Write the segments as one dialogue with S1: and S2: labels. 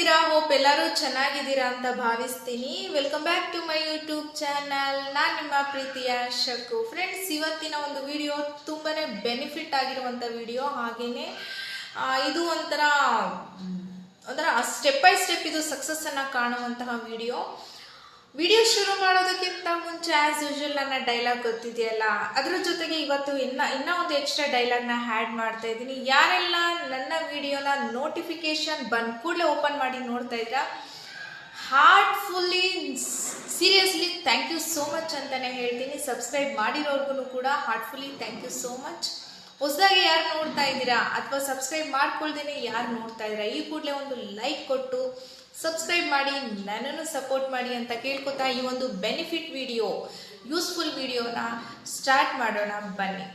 S1: ಹೇಗಿದ್ದೀರಾ? ಹೋಪ್ ಎಲ್ಲರೂ ಚೆನ್ನಾಗಿದ್ದೀರಾ ಅಂತ ಭಾವಿಸ್ತೀನಿ. Welcome back to my YouTube channel ನಾನು ನಿಮ್ಮ ಪ್ರೀತಿಯ ಶಕು. ಫ್ರೆಂಡ್ಸ್ ಇವತ್ತಿನ ಒಂದು ವಿಡಿಯೋ ತುಂಬಾ ಬೆನಿಫಿಟ್ ಆಗಿರುವಂಥ ವಿಡಿಯೋ ಹಾಗೇನೆ ಇದು ಒಂಥರ ಒಂಥರ ಸ್ಟೆಪ್ ಬೈ ಸ್ಟೆಪ್ ಇದು ಸಕ್ಸಸ್ಸನ್ನು ಕಾಣುವಂತಹ ವಿಡಿಯೋ ವಿಡಿಯೋ ಶುರು ಮಾಡೋದಕ್ಕಿಂತ ಮುಂಚೆ ಆಸ್ ಯೂಶುವಲ್ ನನ್ನ ಡೈಲಾಗ್ ಗೊತ್ತಿದೆಯಲ್ಲ, ಅದ್ರ ಜೊತೆಗೆ ಇವತ್ತು ಇನ್ನ ಇನ್ನ ಒಂದು ಎಕ್ಸ್ಟ್ರಾ ಡೈಲಾಗ್ನ ಹ್ಯಾಡ್ ಮಾಡ್ತಾ ಇದ್ದೀನಿ. ಯಾರೆಲ್ಲ ನನ್ನ ವಿಡಿಯೋನ ನೋಟಿಫಿಕೇಶನ್ ಬಂದ ಕೂಡಲೇ ಓಪನ್ ಮಾಡಿ ನೋಡ್ತಾ ಇದ್ದೀರಾ heartfully seriously thank you so much ಅಂತಾನೆ ಹೇಳ್ತೀನಿ. ಸಬ್ಸ್ಕ್ರೈಬ್ ಮಾಡಿರೋರ್ಗು ಕೂಡ heartfully thank you so much ಹೊಸದಾಗಿ ಯಾರು ನೋಡ್ತಾ ಇದ್ದೀರಾ, ಅಥವಾ ಸಬ್ಸ್ಕ್ರೈಬ್ ಮಾಡ್ಕೊಳ್ದೇನೆ ಯಾರು ನೋಡ್ತಾ ಇದ್ದೀರಾ, ಈ ಕೂಡಲೇ ಒಂದು ಲೈಕ್ ಕೊಟ್ಟು ಸಬ್ಸ್ಕ್ರೈಬ್ ಮಾಡಿ, ನನ್ನನ್ನು ಸಪೋರ್ಟ್ ಮಾಡಿ ಅಂತ ಕೇಳ್ಕೊತಾ ಈ ಒಂದು ಬೆನಿಫಿಟ್ ವಿಡಿಯೋ ಯೂಸ್ಫುಲ್ ವಿಡಿಯೋನ ಸ್ಟಾರ್ಟ್ ಮಾಡೋಣ ಬನ್ನಿ.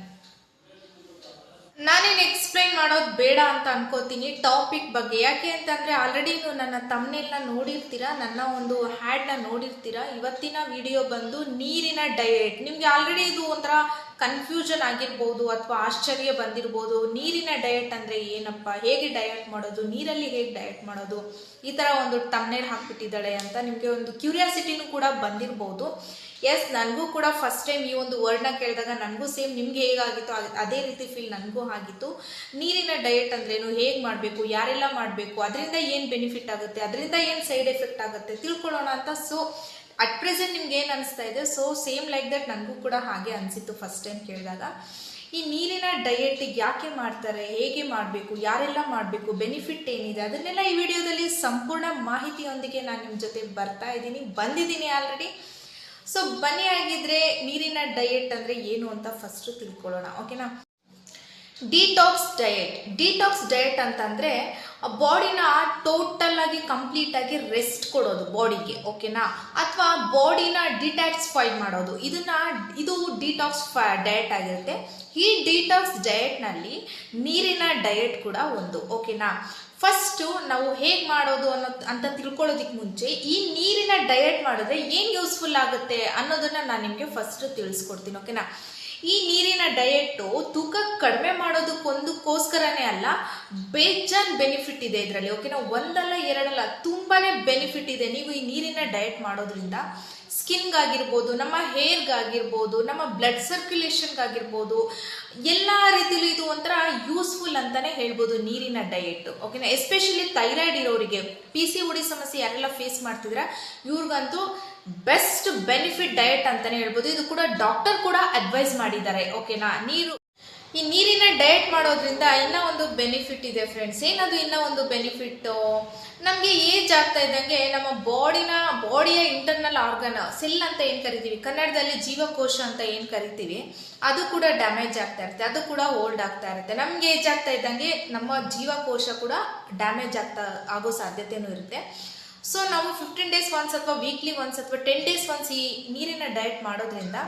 S1: ನಾನೇನು ಎಕ್ಸ್ಪ್ಲೈನ್ ಮಾಡೋದು ಬೇಡ ಅಂತ ಅನ್ಕೋತೀನಿ. ಟಾಪಿಕ್ ಬಗ್ಗೆ ಯಾಕೆ ಅಂತಂದರೆ ಆಲ್ರೆಡಿ ನೀವು ನನ್ನ ತಮ್ಮನೆಲ್ಲ ನೋಡಿರ್ತೀರಾ, ನನ್ನ ಒಂದು ಹ್ಯಾಡ್ನ ನೋಡಿರ್ತೀರಾ. ಇವತ್ತಿನ ವಿಡಿಯೋ ಬಂದು ನೀರಿನ ಡಯೆಟ್ ನಿಮಗೆ ಆಲ್ರೆಡಿ ಇದು ಒಂಥರ ಕನ್ಫ್ಯೂಷನ್ ಆಗಿರ್ಬೋದು ಅಥವಾ ಆಶ್ಚರ್ಯ ಬಂದಿರ್ಬೋದು, ನೀರಿನ ಡಯಟ್ ಅಂದರೆ ಏನಪ್ಪ? ಹೇಗೆ ಡಯಟ್ ಮಾಡೋದು? ನೀರಲ್ಲಿ ಹೇಗೆ ಡಯಟ್ ಮಾಡೋದು? ಈ ಥರ ಒಂದು ತಮ್ನೇರ್ ಹಾಕ್ಬಿಟ್ಟಿದ್ದಾಳೆ ಅಂತ ನಿಮಗೆ ಒಂದು ಕ್ಯೂರಿಯಾಸಿಟಿನೂ ಕೂಡ ಬಂದಿರ್ಬೋದು. ಎಸ್ ನನಗೂ ಕೂಡ ಫಸ್ಟ್ ಟೈಮ್ ಈ ಒಂದು ವರ್ಡ್ನ ಕೇಳಿದಾಗ ನನಗೂ ಸೇಮ್ ನಿಮ್ಗೆ ಹೇಗಾಗಿತ್ತು? ಅದ್- ರೀತಿ ಫೀಲ್ ನನಗೂ ಆಗಿತ್ತು. ನೀರಿನ ಡಯಟ್ ಅಂದ್ರೇನು? ಹೇಗೆ ಮಾಡಬೇಕು? ಯಾರೆಲ್ಲ ಮಾಡಬೇಕು? ಅದರಿಂದ ಏನು ಬೆನಿಫಿಟ್ ಆಗುತ್ತೆ? ಅದರಿಂದ ಏನು ಸೈಡ್ ಎಫೆಕ್ಟ್ ಆಗುತ್ತೆ? ತಿಳ್ಕೊಳ್ಳೋಣ ಅಂತ. ಸೊ ಅಟ್ ಪ್ರೆಸೆಂಟ್ ನಿಮ್ಗೆ ಏನು ಅನಿಸ್ತಾ ಇದೆ? ಸೊ ಸೇಮ್ ಲೈಕ್ ದಟ್ ನನಗೂ ಕೂಡ ಹಾಗೆ ಅನಿಸಿತ್ತು ಫಸ್ಟ್ ಟೈಮ್ ಕೇಳಿದಾಗ. ಈ ನೀರಿನ ಡಯೆಟಿಗೆ ಯಾಕೆ ಮಾಡ್ತಾರೆ? ಹೇಗೆ ಮಾಡಬೇಕು? ಯಾರೆಲ್ಲ ಮಾಡಬೇಕು? ಬೆನಿಫಿಟ್ ಏನಿದೆ? ಅದನ್ನೆಲ್ಲ ಈ ವಿಡಿಯೋದಲ್ಲಿ ಸಂಪೂರ್ಣ ಮಾಹಿತಿಯೊಂದಿಗೆ ನಾನು ನಿಮ್ಮ ಜೊತೆ ಬರ್ತಾ ಇದ್ದೀನಿ. ಬಂದಿದ್ದೀನಿ ಆಲ್ರೆಡಿ ಸೊ ಬನ್ನಿ ಆಗಿದ್ರೆ ನೀರಿನ ಡಯೆಟ್ ಅಂದರೆ ಏನು ಅಂತ ಫಸ್ಟ್ ತಿಳ್ಕೊಳ್ಳೋಣ. ಓಕೆನಾ ಡಿಟಾಕ್ಸ್ ಡಯೆಟ್ ಡಿಟಾಕ್ಸ್ ಡಯೆಟ್ ಅಂತಂದ್ರೆ ಬಾಡಿನ ಟೋಟಲ್ ಆಗಿ ಕಂಪ್ಲೀಟ್ ಆಗಿ ರೆಸ್ಟ್ ಕೊಡೋದು ಬಾಡಿಗೆ ಓಕೆನಾ ಅಥವಾ ಬಾಡಿನ ಡಿಟಾಕ್ಸ್ಫೈ ಮಾಡೋದು. ಇದನ್ನ, ಇದು ಡಿಟಾಕ್ಸ್ ಡಯಟ್ ಆಗಿರುತ್ತೆ. ಈ ಡಿಟಾಕ್ಸ್ ಡಯಟ್ನಲ್ಲಿ ನೀರಿನ ಡಯೆಟ್ ಕೂಡ ಒಂದು ಓಕೆನಾ ಫಸ್ಟು ನಾವು ಹೇಗೆ ಮಾಡೋದು ಅನ್ನೋ, ಅಂತ ತಿಳ್ಕೊಳ್ಳೋದಕ್ಕೆ ಮುಂಚೆ, ಈ ನೀರಿನ ಡಯೆಟ್ ಮಾಡಿದ್ರೆ ಏನು ಯೂಸ್ಫುಲ್ ಆಗುತ್ತೆ ಅನ್ನೋದನ್ನ ನಾನು ನಿಮಗೆ ಫಸ್ಟ್ ತಿಳಿಸ್ಕೊಡ್ತೀನಿ ಓಕೆನಾ ಈ ನೀರಿನ ಡಯೆಟ್ಟು ತೂಕ ಕಡಿಮೆ ಮಾಡೋದಕ್ಕೊಂದಕ್ಕೋಸ್ಕರನೇ ಅಲ್ಲ, ಬೇಜಾನ್ ಬೆನಿಫಿಟ್ ಇದೆ ಇದರಲ್ಲಿ ಓಕೆನಾ ಒಂದಲ್ಲ ಎರಡಲ್ಲ ತುಂಬಾ ಬೆನಿಫಿಟ್ ಇದೆ ನೀವು ಈ ನೀರಿನ ಡಯೆಟ್ ಮಾಡೋದ್ರಿಂದ. ಸ್ಕಿನ್ಗಾಗಿರ್ಬೋದು ನಮ್ಮ ಹೇರ್ಗಾಗಿರ್ಬೋದು ನಮ್ಮ ಬ್ಲಡ್ ಸರ್ಕ್ಯುಲೇಷನ್ಗಾಗಿರ್ಬೋದು ಎಲ್ಲ ರೀತಿಲೂ ಇದು ಒಂಥರ ಯೂಸ್ಫುಲ್ ಅಂತಾನೆ ಹೇಳ್ಬೋದು ನೀರಿನ ಡಯೆಟ್ ಓಕೆನಾ ಎಸ್ಪೆಷಲಿ ಥೈರಾಯ್ಡ್ ಇರೋರಿಗೆ ಪಿ ಸಿ ಓಡಿ ಸಮಸ್ಯೆ ಯಾರೆಲ್ಲ ಫೇಸ್ ಮಾಡ್ತಿದ್ರ ಇವ್ರಿಗಂತೂ ಬೆಸ್ಟ್ ಬೆನಿಫಿಟ್ ಡಯಟ್ ಅಂತಾನೆ ಹೇಳ್ಬೋದು. ಇದು ಕೂಡ ಡಾಕ್ಟರ್ ಕೂಡ ಅಡ್ವೈಸ್ ಮಾಡಿದ್ದಾರೆ. ಓಕೆನಾ ನೀರು. ಈ ನೀರಿನ ಡಯಟ್ ಮಾಡೋದ್ರಿಂದ ಇನ್ನೂ ಒಂದು ಬೆನಿಫಿಟ್ ಇದೆ ಫ್ರೆಂಡ್ಸ್. ಏನದು ಇನ್ನೂ ಒಂದು ಬೆನಿಫಿಟ್ಟು? ನಮಗೆ ಏಜ್ ಆಗ್ತಾ ಇದ್ದಂಗೆ ನಮ್ಮ ಬಾಡಿನ, ಬಾಡಿಯ ಇಂಟರ್ನಲ್ ಆರ್ಗನ್ ಸೆಲ್ ಅಂತ ಏನು ಕರಿತೀವಿ? ಕನ್ನಡದಲ್ಲಿ ಜೀವಕೋಶ ಅಂತ ಏನು ಕರಿತೀವಿ? ಅದು ಕೂಡ ಡ್ಯಾಮೇಜ್ ಆಗ್ತಾ ಇರುತ್ತೆ. ಅದು ಕೂಡ ಓಲ್ಡ್ ಆಗ್ತಾ ಇರುತ್ತೆ. ನಮ್ಗೆ ಏಜ್ ಆಗ್ತಾ ಇದ್ದಂಗೆ ನಮ್ಮ ಜೀವಕೋಶ ಕೂಡ ಡ್ಯಾಮೇಜ್ ಆಗ್ತಾ, ಆಗೋ ಸಾಧ್ಯತೆನೂ ಇರುತ್ತೆ. ಸೊ ನಾವು ಫಿಫ್ಟೀನ್ ಡೇಸ್ ಒನ್ಸ್ ಅಥವಾ ವೀಕ್ಲಿ ಒನ್ಸ್ ಅಥವಾ ಟೆನ್ ಡೇಸ್ ಒನ್ಸ್ ಈ ನೀರಿನ ಡಯಟ್ ಮಾಡೋದ್ರಿಂದ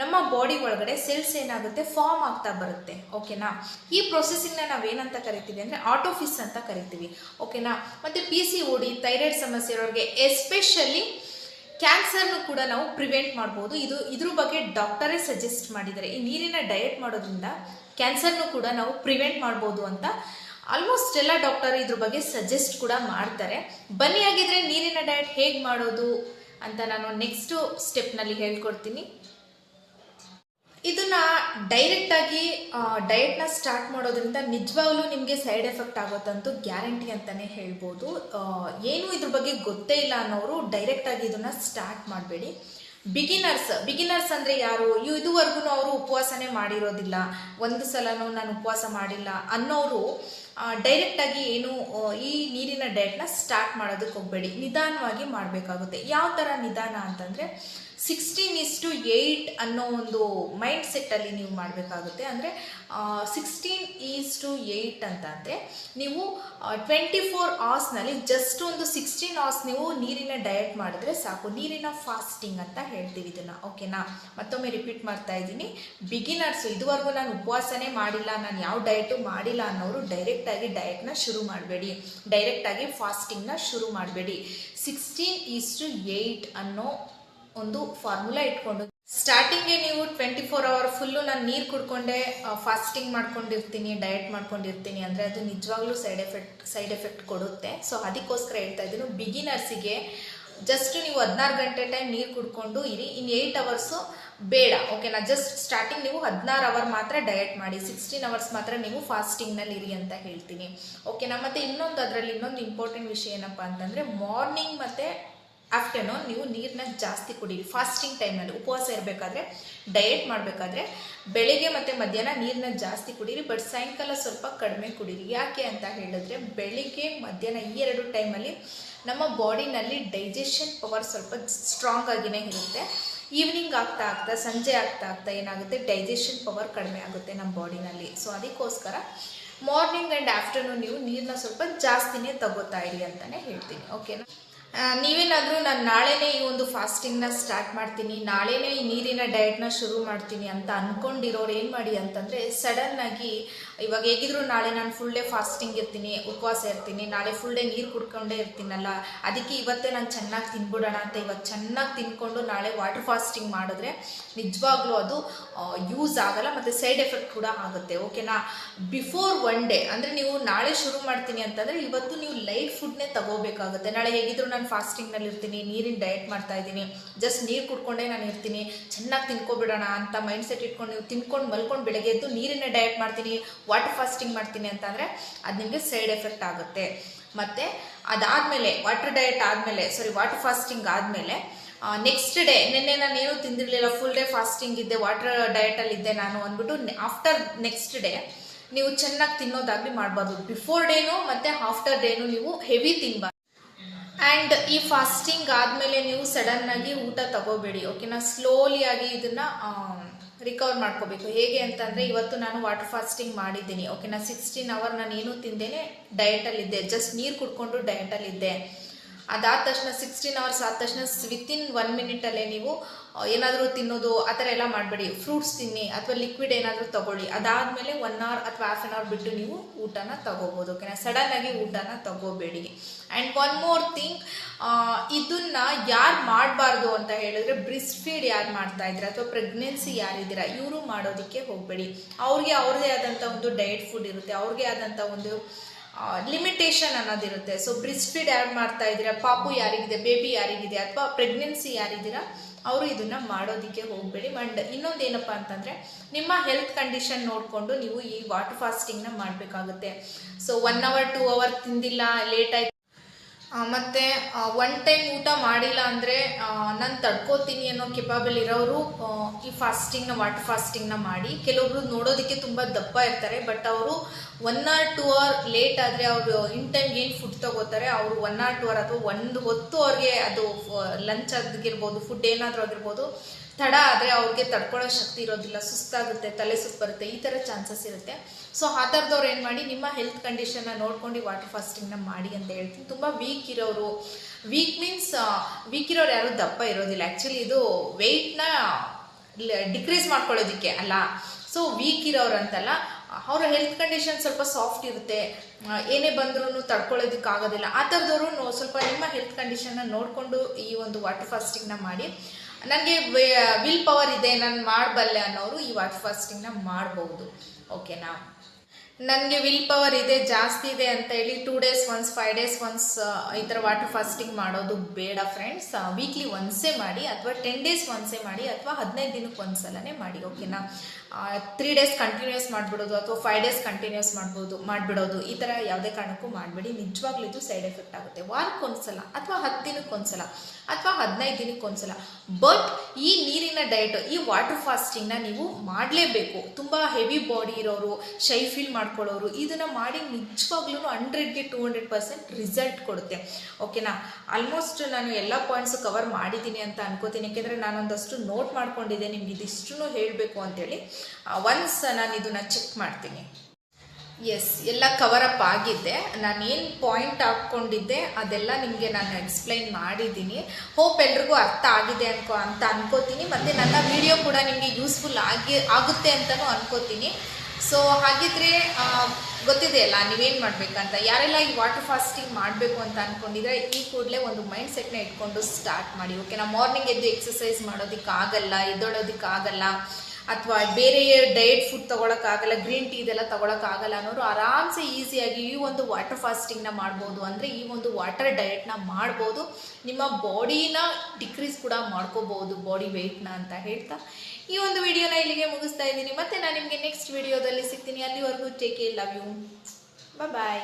S1: ನಮ್ಮ ಬಾಡಿ ಒಳಗಡೆ ಸೆಲ್ಸ್ ಏನಾಗುತ್ತೆ? ಫಾರ್ಮ್ ಆಗ್ತಾ ಬರುತ್ತೆ. ಓಕೆನಾ ಈ ಪ್ರೊಸೆಸಿಂಗ್ನ ನಾವೇನಂತ ಕರಿತೀವಿ ಅಂದರೆ ಆಟೋಫಿಸ್ ಅಂತ ಕರಿತೀವಿ. ಓಕೆನಾ ಮತ್ತು ಪಿ ಸಿ ಓಡಿ ಥೈರಾಯ್ಡ್ ಸಮಸ್ಯೆ ಇರೋರಿಗೆ ಎಸ್ಪೆಷಲಿ ಕ್ಯಾನ್ಸರ್ನು ಕೂಡ ನಾವು ಪ್ರಿವೆಂಟ್ ಮಾಡ್ಬೋದು. ಇದು, ಇದ್ರ ಬಗ್ಗೆ ಡಾಕ್ಟರೇ ಸಜೆಸ್ಟ್ ಮಾಡಿದ್ದಾರೆ. ಈ ನೀರಿನ ಡಯಟ್ ಮಾಡೋದ್ರಿಂದ ಕ್ಯಾನ್ಸರ್ನು ಕೂಡ ನಾವು ಪ್ರಿವೆಂಟ್ ಮಾಡ್ಬೋದು ಅಂತ ಆಲ್ಮೋಸ್ಟ್ ಎಲ್ಲ ಡಾಕ್ಟರ್ ಇದ್ರ ಬಗ್ಗೆ ಸಜೆಸ್ಟ್ ಕೂಡ ಮಾಡ್ತಾರೆ. ಬನ್ನಿ ಆಗಿದ್ರೆ ನೀರಿನ ಡಯಟ್ ಹೇಗೆ ಮಾಡೋದು ಅಂತ ನಾನು ನೆಕ್ಸ್ಟ್ ಸ್ಟೆಪ್ನಲ್ಲಿ ಹೇಳ್ಕೊಡ್ತೀನಿ. ಇದನ್ನ ಡೈರೆಕ್ಟ್ ಆಗಿ ಡಯಟ್ನ ಸ್ಟಾರ್ಟ್ ಮಾಡೋದ್ರಿಂದ ನಿಜವಾಗ್ಲೂ ನಿಮಗೆ ಸೈಡ್ ಎಫೆಕ್ಟ್ ಆಗೋದಂತೂ ಗ್ಯಾರಂಟಿ ಅಂತಾನೆ ಹೇಳ್ಬೋದು. ಏನು ಇದ್ರ ಬಗ್ಗೆ ಗೊತ್ತೇ ಇಲ್ಲ ಅನ್ನೋರು ಡೈರೆಕ್ಟ್ ಆಗಿ ಇದನ್ನ ಸ್ಟಾರ್ಟ್ ಮಾಡಬೇಡಿ. ಬಿಗಿನರ್ಸ್ ಬಿಗಿನರ್ಸ್ ಅಂದರೆ ಯಾರು? ಇದುವರೆಗೂ ಅವರು ಉಪವಾಸನೇ ಮಾಡಿರೋದಿಲ್ಲ. ಒಂದು ಸಲನೂ ನಾನು ಉಪವಾಸ ಮಾಡಿಲ್ಲ ಅನ್ನೋರು ಡೈರೆಕ್ಟಾಗಿ ಏನು ಈ ನೀರಿನ ಡಯಟ್ನ ಸ್ಟಾರ್ಟ್ ಮಾಡೋದಕ್ಕೆ ಹೋಗಬೇಡಿ. ನಿಧಾನವಾಗಿ ಮಾಡಬೇಕಾಗುತ್ತೆ. ಯಾವ ಥರ ನಿಧಾನ ಅಂತಂದ್ರೆ ಸಿಕ್ಸ್ಟೀನ್ ಇಸ್ ಟು ಏಯ್ಟ್ ಅನ್ನೋ ಒಂದು ಮೈಂಡ್ ಸೆಟ್ಟಲ್ಲಿ ನೀವು ಮಾಡಬೇಕಾಗುತ್ತೆ. ಅಂದರೆ ಸಿಕ್ಸ್ಟೀನ್ ಈಸ್ ಟು ಏಯ್ಟ್ ಅಂತಂದರೆ, ನೀವು ಟ್ವೆಂಟಿ ಫೋರ್ ಆರ್ಸ್ನಲ್ಲಿ ಜಸ್ಟ್ ಒಂದು ಸಿಕ್ಸ್ಟೀನ್ ಅವರ್ಸ್ ನೀವು ನೀರಿನ ಡಯಟ್ ಮಾಡಿದ್ರೆ ಸಾಕು. ನೀರಿನ ಫಾಸ್ಟಿಂಗ್ ಅಂತ ಹೇಳ್ತೀವಿ ಇದನ್ನು. ಓಕೆನಾ ಮತ್ತೊಮ್ಮೆ ರಿಪೀಟ್ ಮಾಡ್ತಾ ಇದ್ದೀನಿ. ಬಿಗಿನರ್ಸು ಇದುವರೆಗೂ ನಾನು ಉಪವಾಸನೇ ಮಾಡಿಲ್ಲ, ನಾನು ಯಾವ ಡಯಟು ಮಾಡಿಲ್ಲ ಅನ್ನೋರು ಡೈರೆಕ್ಟಾಗಿ ಡಯಟ್ನ ಶುರು ಮಾಡಬೇಡಿ. ಡೈರೆಕ್ಟಾಗಿ ಫಾಸ್ಟಿಂಗ್ನ ಶುರು ಮಾಡಬೇಡಿ. ಸಿಕ್ಸ್ಟೀನ್ ಈಸ್ ಟು ಏಯ್ಟ್ ಅನ್ನೋ ಒಂದು ಫಾರ್ಮುಲಾ ಇಟ್ಕೊಂಡು. ಸ್ಟಾರ್ಟಿಂಗ್ಗೆ ನೀವು ಟ್ವೆಂಟಿ ಫೋರ್ ಅವರ್ ಫುಲ್ಲು ನಾನು ನೀರು ಕುಡ್ಕೊಂಡೆ ಫಾಸ್ಟಿಂಗ್ ಮಾಡ್ಕೊಂಡಿರ್ತೀನಿ ಡಯಟ್ ಮಾಡ್ಕೊಂಡಿರ್ತೀನಿ ಅಂದರೆ ಅದು ನಿಜವಾಗ್ಲೂ ಸೈಡ್ ಎಫೆಕ್ಟ್ ಸೈಡ್ ಎಫೆಕ್ಟ್ ಕೊಡುತ್ತೆ. ಸೊ ಅದಕ್ಕೋಸ್ಕರ ಹೇಳ್ತಾ ಇದ್ದೀನಿ ಬಿಗಿನರ್ಸಿಗೆ ಜಸ್ಟ್ ನೀವು ಹದಿನಾರು ಗಂಟೆ ಟೈಮ್ ನೀರು ಕುಡ್ಕೊಂಡು ಇರಿ. ಇನ್ ಏಯ್ಟ್ ಅವರ್ಸು ಬೇಡ ಓಕೆನಾ ಜಸ್ಟ್ ಸ್ಟಾರ್ಟಿಂಗ್ ನೀವು ಹದಿನಾರು ಅವರ್ ಮಾತ್ರ ಡಯಟ್ ಮಾಡಿ ಸಿಕ್ಸ್ಟೀನ್ ಅವರ್ಸ್ ಮಾತ್ರ ನೀವು ಫಾಸ್ಟಿಂಗ್ನಲ್ಲಿ ಇರಿ ಅಂತ ಹೇಳ್ತೀನಿ. ಓಕೆನಾ ಮತ್ತು ಇನ್ನೊಂದು ಅದರಲ್ಲಿ ಇನ್ನೊಂದು ಇಂಪಾರ್ಟೆಂಟ್ ವಿಷಯ ಏನಪ್ಪ ಅಂತಂದರೆ ಮಾರ್ನಿಂಗ್ ಮತ್ತು ಆಫ್ಟರ್ನೂನ್ ನೀವು ನೀರನ್ನ ಜಾಸ್ತಿ ಕುಡೀರಿ. ಫಾಸ್ಟಿಂಗ್ ಟೈಮಲ್ಲಿ ಉಪವಾಸ ಇರಬೇಕಾದ್ರೆ ಡಯೆಟ್ ಮಾಡಬೇಕಾದ್ರೆ ಬೆಳಿಗ್ಗೆ ಮತ್ತು ಮಧ್ಯಾಹ್ನ ನೀರನ್ನ ಜಾಸ್ತಿ ಕುಡೀರಿ ಬಟ್ ಸಾಯಂಕಾಲ ಸ್ವಲ್ಪ ಕಡಿಮೆ ಕುಡೀರಿ. ಯಾಕೆ ಅಂತ ಹೇಳಿದ್ರೆ ಬೆಳಿಗ್ಗೆ, ಮಧ್ಯಾಹ್ನ ಈ ಎರಡು ಟೈಮಲ್ಲಿ ನಮ್ಮ ಬಾಡಿನಲ್ಲಿ ಡೈಜೆಷನ್ ಪವರ್ ಸ್ವಲ್ಪ ಸ್ಟ್ರಾಂಗ್ ಆಗಿನೇ ಇರುತ್ತೆ. ಈವ್ನಿಂಗ್ ಆಗ್ತಾ ಆಗ್ತಾ, ಸಂಜೆ ಆಗ್ತಾ ಆಗ್ತಾ ಏನಾಗುತ್ತೆ? ಡೈಜೆಷನ್ ಪವರ್ ಕಡಿಮೆ ಆಗುತ್ತೆ ನಮ್ಮ ಬಾಡಿನಲ್ಲಿ ಸೊ ಅದಕ್ಕೋಸ್ಕರ ಮಾರ್ನಿಂಗ್ ಆ್ಯಂಡ್ ಆಫ್ಟರ್ನೂನ್ ನೀವು ನೀರನ್ನ ಸ್ವಲ್ಪ ಜಾಸ್ತಿನೇ ತಗೋತಾ ಇರಿ ಅಂತಲೇ ಹೇಳ್ತೀನಿ. ಓಕೆನಾ ನೀವೇನಾದರೂ ನಾನು ನಾಳೆನೇ ಈ ಒಂದು ಫಾಸ್ಟಿಂಗ್ನ ಸ್ಟಾರ್ಟ್ ಮಾಡ್ತೀನಿ, ನಾಳೆನೇ ಈ ನೀರಿನ ಡಯಟ್ನ ಶುರು ಮಾಡ್ತೀನಿ ಅಂತ ಅಂದ್ಕೊಂಡಿರೋರು ಏನು ಮಾಡಿ ಅಂತಂದರೆ ಸಡನ್ನಾಗಿ ಇವಾಗ ಹೇಗಿದ್ರು ನಾಳೆ ನಾನು ಫುಲ್ ಡೇ ಫಾಸ್ಟಿಂಗ್ ಇರ್ತೀನಿ, ಉಪವಾಸ ಇರ್ತೀನಿ, ನಾಳೆ ಫುಲ್ ಡೇ ನೀರು ಕುಡ್ಕೊಂಡೇ ಇರ್ತೀನಲ್ಲ, ಅದಕ್ಕೆ ಇವತ್ತೇ ನಾನು ಚೆನ್ನಾಗಿ ತಿನ್ಬಿಡೋಣ ಅಂತ ಇವತ್ತು ಚೆನ್ನಾಗಿ ತಿನ್ಕೊಂಡು ನಾಳೆ ವಾಟರ್ ಫಾಸ್ಟಿಂಗ್ ಮಾಡಿದ್ರೆ ನಿಜವಾಗ್ಲೂ ಅದು ಯೂಸ್ ಆಗಲ್ಲ ಮತ್ತು ಸೈಡ್ ಎಫೆಕ್ಟ್ ಕೂಡ ಆಗುತ್ತೆ ಓಕೆನಾ ಬಿಫೋರ್ ಒನ್ ಡೇ ಅಂದರೆ ನೀವು ನಾಳೆ ಶುರು ಮಾಡ್ತೀನಿ ಅಂತಂದರೆ ಇವತ್ತು ನೀವು ಲೈಟ್ ಫುಡ್ನೇ ತಗೋಬೇಕಾಗುತ್ತೆ, ನಾಳೆ ಹೇಗಿದ್ರು ಫಾಸ್ಟಿಂಗ್ನಲ್ಲಿ ಇರ್ತೀನಿ, ನೀರಿನ ಡಯಟ್ ಮಾಡ್ತಾ ಇದ್ದೀನಿ. ಜಸ್ಟ್ ನೀರು ಕುಡ್ಕೊಂಡೇ ನಾನು ಇರ್ತೀನಿ. ಚೆನ್ನಾಗಿ ತಿನ್ಕೊಬಿಡೋಣ ಅಂತ ಮೈಂಡ್ ಸೆಟ್ ಇಟ್ಕೊಂಡು ನೀವು ತಿನ್ಕೊಂಡು ಮಲ್ಕೊಂಡು ಬೆಳಗ್ಗೆ ಎದ್ದು ನೀರಿನ ಡಯಟ್ ಮಾಡ್ತೀನಿ ವಾಟರ್ ಫಾಸ್ಟಿಂಗ್ ಮಾಡ್ತೀನಿ ಅಂತಂದರೆ ಅದು ನಿಮಗೆ ಸೈಡ್ ಎಫೆಕ್ಟ್ ಆಗುತ್ತೆ. ಮತ್ತು ಅದಾದಮೇಲೆ ವಾಟರ್ ಡಯಟ್ ಆದಮೇಲೆ ಸಾರಿ ವಾಟರ್ ಫಾಸ್ಟಿಂಗ್ ಆದಮೇಲೆ ನೆಕ್ಸ್ಟ್ ಡೇ ನಿನ್ನೆ ನಾನು ಏನು ತಿಂದಿರಲಿಲ್ಲ ಫುಲ್ ಡೇ ಫಾಸ್ಟಿಂಗ್ ಇದ್ದೆ ವಾಟರ್ ಡಯಟಲ್ಲಿ ಇದ್ದೆ ನಾನು ಅಂದ್ಬಿಟ್ಟು ಆಫ್ಟರ್ ನೆಕ್ಸ್ಟ್ ಡೇ ನೀವು ಚೆನ್ನಾಗಿ ತಿನ್ನೋದಾಗಲಿ ಮಾಡ್ಬೋದು. ಬಿಫೋರ್ ಡೇನು ಮತ್ತು ಆಫ್ಟರ್ ಡೇನು ನೀವು ಹೆವಿ ತಿನ್ಬಾರ್ದು. ಆ್ಯಂಡ್ ಈ ಫಾಸ್ಟಿಂಗ್ ಆದಮೇಲೆ ನೀವು ಸಡನ್ನಾಗಿ ಊಟ ತಗೋಬೇಡಿ ಓಕೆನಾ ಸ್ಲೋಲಿ ಆಗಿ ಇದನ್ನು ರಿಕವರ್ ಮಾಡ್ಕೋಬೇಕು. ಹೇಗೆ ಅಂತಂದರೆ, ಇವತ್ತು ನಾನು ವಾಟರ್ ಫಾಸ್ಟಿಂಗ್ ಮಾಡಿದ್ದೀನಿ ಓಕೆನಾ ಸಿಕ್ಸ್ಟೀನ್ ಅವರ್ ನಾನು ಏನೂ ತಿಂದೇನೆ ಡಯಟಲ್ಲಿದ್ದೆ ಜಸ್ಟ್ ನೀರು ಕುಡ್ಕೊಂಡು ಡಯಟಲ್ಲಿದ್ದೆ ಅದಾದ ತಕ್ಷಣ ಸಿಕ್ಸ್ಟೀನ್ ಅವರ್ಸ್ ಆದ ತಕ್ಷಣ ವಿತಿನ್ ಒನ್ ಮಿನಿಟಲ್ಲೇ ನೀವು ಏನಾದರೂ ತಿನ್ನೋದು, ಆ ಥರ ಎಲ್ಲ ಮಾಡಬೇಡಿ. ಫ್ರೂಟ್ಸ್ ತಿನ್ನಿ ಅಥವಾ ಲಿಕ್ವಿಡ್ ಏನಾದರೂ ತಗೊಳ್ಳಿ. ಅದಾದಮೇಲೆ ಒನ್ ಅವರ್ ಅಥವಾ ಹಾಫ್ ಆನ್ ಅವರ್ ಬಿಟ್ಟು ನೀವು ಊಟನ ತಗೋಬೋದು. ಓಕೆನಾ? ಸಡನ್ನಾಗಿ ಊಟನ ತಗೋಬೇಡಿ. ಆ್ಯಂಡ್ ಒನ್ ಮೋರ್ ಥಿಂಗ್ ಇದನ್ನ ಯಾರು ಮಾಡಬಾರ್ದು ಅಂತ ಹೇಳಿದ್ರೆ ಬ್ರಿಸ್ ಫೀಡ್ ಯಾರು ಮಾಡ್ತಾ ಇದ್ದೀರಾ ಅಥವಾ ಪ್ರೆಗ್ನೆನ್ಸಿ ಯಾರಿದ್ದೀರಾ, ಇವರು ಮಾಡೋದಕ್ಕೆ ಹೋಗಬೇಡಿ. ಅವ್ರಿಗೆ ಅವ್ರದೇ ಆದಂಥ ಒಂದು ಡಯಟ್ ಫುಡ್ ಇರುತ್ತೆ. ಅವ್ರಿಗೆ ಆದಂಥ ಒಂದು ಲಿಮಿಟೇಷನ್ ಅನ್ನೋದಿರುತ್ತೆ. ಸೊ ಬ್ರಿಸ್ಟ್ ಫೀಡ್ ಆ್ಯಡ್ ಮಾಡ್ತಾ ಇದ್ದೀರಾ? ಪಾಪು ಯಾರಿಗಿದೆ? ಬೇಬಿ ಯಾರಿಗಿದೆ? ಅಥವಾ ಪ್ರೆಗ್ನೆನ್ಸಿ ಯಾರಿದ್ದೀರಾ? ಅವರು ಇದನ್ನ ಮಾಡೋದಕ್ಕೆ ಹೋಗಬೇಡಿ. ಅಂಡ್ ಇನ್ನೊಂದು ಏನಪ್ಪ ಅಂತಂದರೆ, ನಿಮ್ಮ ಹೆಲ್ತ್ ಕಂಡೀಷನ್ ನೋಡಿಕೊಂಡು ನೀವು ಈ ವಾಟರ್ ಫಾಸ್ಟಿಂಗ್ನ ಮಾಡಬೇಕಾಗುತ್ತೆ. So one hour two hour ತಿಂದಿಲ್ಲ ಲೇಟ್ ಆಯ್ತು ಮತ್ತೆ ಒನ್ ಟೈಮ್ ಊಟ ಮಾಡಿಲ್ಲ ಅಂದರೆ ನಾನು ತಡ್ಕೋತೀನಿ ಅನ್ನೋ ಕೆಪಾಬಲ್ ಇರೋರು ಈ ಫಾಸ್ಟಿಂಗ್ನ ವಾಟರ್ ಫಾಸ್ಟಿಂಗ್ನ ಮಾಡಿ. ಕೆಲವೊಬ್ರು ನೋಡೋದಕ್ಕೆ ತುಂಬ ದಪ್ಪ ಇರ್ತಾರೆ ಬಟ್ ಅವರು one or two hour late ಆದರೆ ಅವರು ಇನ್ ಟೈಮ್ ಏನು ಫುಡ್ ತಗೋತಾರೆ, ಅವರು ಒನ್ ಆರ್ ಟೂ ಅವರ್ ಅಥವಾ ಒಂದು ಹೊತ್ತು ಅವ್ರಿಗೆ ಅದು ಲಂಚ್ ಆಗಿರ್ಬೋದು ಫುಡ್ ಏನಾದರೂ ಆಗಿರ್ಬೋದು ತಡ ಆದರೆ ಅವ್ರಿಗೆ ತಡ್ಕೊಳ್ಳೋ ಶಕ್ತಿ ಇರೋದಿಲ್ಲ, ಸುಸ್ತಾಗುತ್ತೆ, ತಲೆ ಸುಸ್ತು ಬರುತ್ತೆ, ಈ ಥರ ಚಾನ್ಸಸ್ ಇರುತ್ತೆ. ಸೊ ಆ ಥರದವ್ರು ಏನು ಮಾಡಿ, ನಿಮ್ಮ ಹೆಲ್ತ್ ಕಂಡೀಷನ್ನ ನೋಡ್ಕೊಂಡು ವಾಟರ್ ಫಾಸ್ಟಿಂಗ್ನ ಮಾಡಿ ಅಂತ ಹೇಳ್ತೀನಿ. ತುಂಬ ವೀಕ್ ಇರೋರು. ವೀಕ್ ಮೀನ್ಸ್ ವೀಕ್ ಇರೋರು ಯಾರು ದಪ್ಪ ಇರೋದಿಲ್ಲ. ಆ್ಯಕ್ಚುಲಿ ಇದು ವೆಯ್ಟ್ನ ಡಿಕ್ರೀಸ್ ಮಾಡ್ಕೊಳ್ಳೋದಕ್ಕೆ ಅಲ್ಲ. ಸೊ ವೀಕ್ ಇರೋರು ಅಂತಲ್ಲ, ಅವರ ಹೆಲ್ತ್ ಕಂಡೀಷನ್ ಸ್ವಲ್ಪ ಸಾಫ್ಟ್ ಇರುತ್ತೆ. ಏನೇ ಬಂದ್ರೂ ತಡ್ಕೊಳ್ಳೋದಕ್ಕಾಗೋದಿಲ್ಲ ಆ ಥರದವರು ಸ್ವಲ್ಪ ನಿಮ್ಮ ಹೆಲ್ತ್ ಕಂಡೀಷನ್ನ ನೋಡಿಕೊಂಡು ಈ ಒಂದು ವಾಟರ್ ಫಾಸ್ಟಿಂಗ್ನ ಮಾಡಿ. ನನಗೆ ವಿಲ್ ಪವರ್ ಇದೆ ನಾನು ಮಾಡಬಲ್ಲೆ ಅನ್ನೋರು ಈ ವಾಟರ್ ಫಾಸ್ಟಿಂಗ್ನ ಮಾಡ್ಬೋದು. ಓಕೆನಾ ನನಗೆ ವಿಲ್ ಪವರ್ ಇದೆ, ಜಾಸ್ತಿ ಇದೆ ಅಂತ ಹೇಳಿ two days once five days once ಈ ಥರ ವಾಟರ್ ಫಾಸ್ಟಿಂಗ್ ಮಾಡೋದು ಬೇಡ ಫ್ರೆಂಡ್ಸ್ ವೀಕ್ಲಿ ಒನ್ಸೇ ಮಾಡಿ ಅಥವಾ ಟೆನ್ ಡೇಸ್ ಒನ್ಸೇ ಮಾಡಿ ಅಥವಾ ಹದಿನೈದು ದಿನಕ್ಕೆ ಒಂದ್ಸಲನೇ ಮಾಡಿ ಓಕೆನಾ ತ್ರೀ ಡೇಸ್ ಕಂಟಿನ್ಯೂಸ್ ಮಾಡಿಬಿಡೋದು ಅಥವಾ ಫೈವ್ ಡೇಸ್ ಕಂಟಿನ್ಯೂಸ್ ಮಾಡ್ಬೋದು, ಮಾಡಿಬಿಡೋದು. ಈ ಥರ ಯಾವುದೇ ಕಾರಣಕ್ಕೂ ಮಾಡಬೇಡಿ. ನಿಜವಾಗ್ಲೂ ಇದು ಸೈಡ್ ಎಫೆಕ್ಟ್ ಆಗುತ್ತೆ. ವಾರಕ್ಕೊಂದ್ಸಲ ಅಥವಾ ಹತ್ತು ದಿನಕ್ಕೊಂದ್ಸಲ ಅಥವಾ ಹದಿನೈದು ದಿನಕ್ಕೊಂದ್ಸಲ ಬಟ್ ಈ ನೀರಿನ ಡಯಟ್ ಈ ವಾಟರ್ ಫಾಸ್ಟಿಂಗ್ನ ನೀವು ಮಾಡಲೇಬೇಕು. ತುಂಬ ಹೆವಿ ಬಾಡಿ ಇರೋರು ಶೈ ಫೀಲ್ ಮಾಡ್ಕೊಳ್ಳೋರು, ಇದನ್ನು ಮಾಡಿ ನಿಜವಾಗ್ಲೂ ಹಂಡ್ರೆಡ್ಗೆ ಟೂ ಹಂಡ್ರೆಡ್ ಪರ್ಸೆಂಟ್ ರಿಸಲ್ಟ್ ಕೊಡುತ್ತೆ. ಓಕೆನಾ ಆಲ್ಮೋಸ್ಟ್ ನಾನು ಎಲ್ಲ ಪಾಯಿಂಟ್ಸು ಕವರ್ ಮಾಡಿದ್ದೀನಿ ಅಂತ ಅನ್ಕೋತೀನಿ. ಯಾಕೆಂದರೆ ನಾನೊಂದಷ್ಟು ನೋಟ್ ಮಾಡ್ಕೊಂಡಿದ್ದೆ. ನಿಮ್ಗೆ ಇದಿಷ್ಟು ಹೇಳಬೇಕು ಅಂತೇಳಿ. ಒನ್ಸ್ ನಾನು ಇದನ್ನು ಚೆಕ್ ಮಾಡ್ತೀನಿ. ಎಸ್ ಎಲ್ಲ ಕವರ್ ಅಪ್ ಆಗಿದೆ ನಾನು ಏನು ಪಾಯಿಂಟ್ ಹಾಕ್ಕೊಂಡಿದ್ದೆ ಅದೆಲ್ಲ ನಿಮಗೆ ನಾನು ಎಕ್ಸ್ಪ್ಲೈನ್ ಮಾಡಿದ್ದೀನಿ. ಹೋಪ್ ಎಲ್ರಿಗೂ ಅರ್ಥ ಆಗಿದೆ ಅನ್ಕೋ, ಅಂತ ಅನ್ಕೋತೀನಿ. ಮತ್ತು ನನ್ನ ವಿಡಿಯೋ ಕೂಡ ನಿಮಗೆ ಯೂಸ್ಫುಲ್ ಆಗಿ, ಆಗುತ್ತೆ ಅಂತಲೂ ಅನ್ಕೋತೀನಿ. ಸೊ ಹಾಗಿದ್ರೆ ಗೊತ್ತಿದೆಯಲ್ಲ ನೀವೇನು ಮಾಡಬೇಕಂತ. ಯಾರೆಲ್ಲ ಈ ವಾಟರ್ ಫಾಸ್ಟಿಂಗ್ ಮಾಡಬೇಕು ಅಂತ ಅಂದ್ಕೊಂಡಿದ್ರೆ ಈ ಕೂಡಲೇ ಒಂದು ಮೈಂಡ್ ಸೆಟ್ನ ಇಟ್ಕೊಂಡು ಸ್ಟಾರ್ಟ್ ಮಾಡಿ. ಓಕೆನಾ ಮಾರ್ನಿಂಗ್ ಎದ್ದು ಎಕ್ಸಸೈಸ್ ಮಾಡೋದಕ್ಕಾಗಲ್ಲ, ಎದ್ದೊಳೋದಕ್ಕಾಗಲ್ಲ. ಅಥವಾ ಬೇರೆ ಡಯಟ್ ಫುಡ್ ತೊಗೊಳಕ್ಕಾಗಲ್ಲ ಗ್ರೀನ್ ಟೀ ಇದೆಲ್ಲ ತೊಗೊಳಕ್ಕಾಗಲ್ಲ ಅನ್ನೋರು ಆರಾಮ್ಸೆ ಈಸಿಯಾಗಿ ಈ ಒಂದು ವಾಟರ್ ಫಾಸ್ಟಿಂಗ್ನ ಮಾಡ್ಬೋದು. ಅಂದರೆ ಈ ಒಂದು ವಾಟರ್ ಡಯಟ್ನ ಮಾಡ್ಬೋದು. ನಿಮ್ಮ ಬಾಡಿನ ಡಿಕ್ರೀಸ್ ಕೂಡ ಮಾಡ್ಕೋಬೋದು ಬಾಡಿ ವೆಯ್ಟ್ನ ಅಂತ ಹೇಳ್ತಾ. ಈ ಒಂದು ವಿಡಿಯೋನ ಇಲ್ಲಿಗೆ ಮುಗಿಸ್ತಾ ಇದ್ದೀನಿ. ಮತ್ತೆ ನಾನು ನಿಮಗೆ ನೆಕ್ಸ್ಟ್ ವಿಡಿಯೋದಲ್ಲಿ ಸಿಗ್ತೀನಿ. ಅಲ್ಲಿವರೆಗೂ ಟೇಕ್ ಲವ್ ಯು ಬಾಯ್